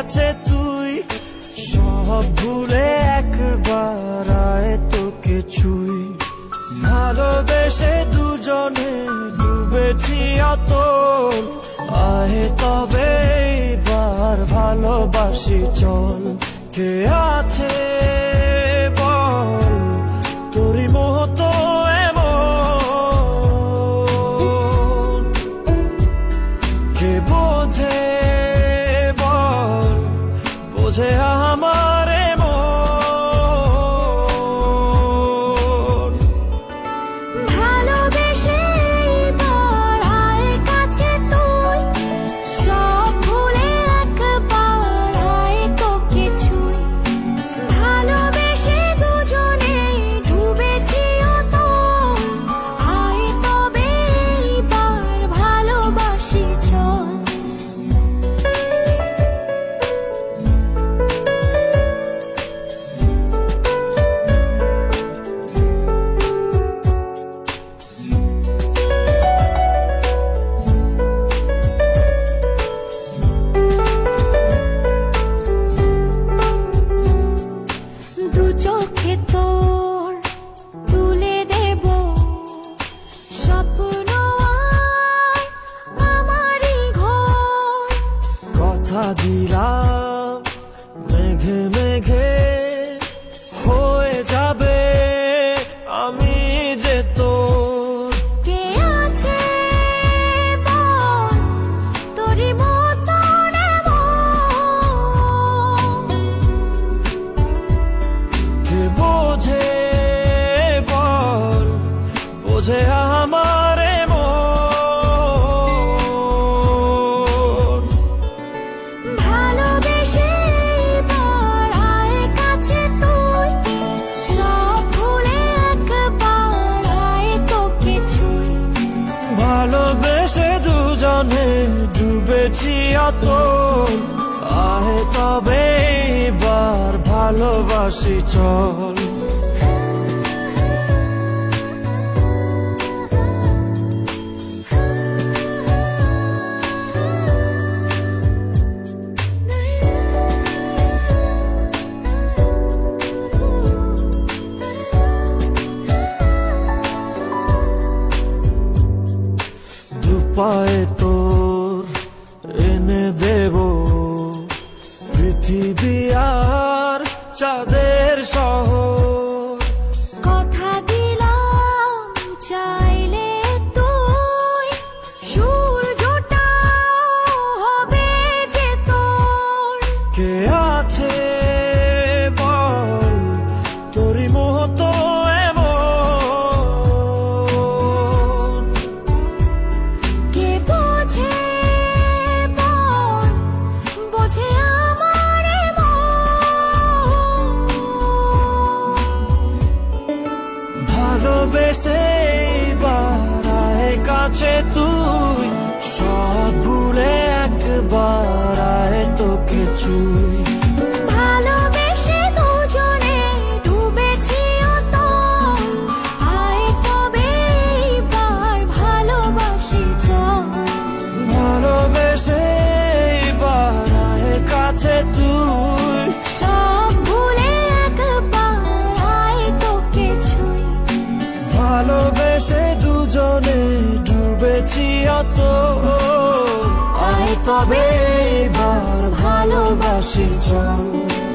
কাছে তুই, সব ভুলে একবার আয় তোকে ছুই। ভালোবেসে দুজনে ডুবেছি অত আহে তবে বার ভালোবাসি, চল। কে আছে বোঝে আমার মেঘে মেঘে হয়ে যাবে আমি যে তোর কে আছে বল তোরই মতন কে বোঝে বল বোঝে ভালোবেসে দুজনে ডুবেছি অত আহে তবে এবার ভালোবাসি চল। দুপায়ে তোর এনে দেব। পৃথিবী আর চাঁদের শহর। কথা দিলাম চাইলে তুই সূর্যটাও হবে যে তোর। কে ভালোবেসে এইবার কাছে তুই সব ভুলে একবার আয় তোকে চুই। অত আয় তবে ভালোবাসি চল।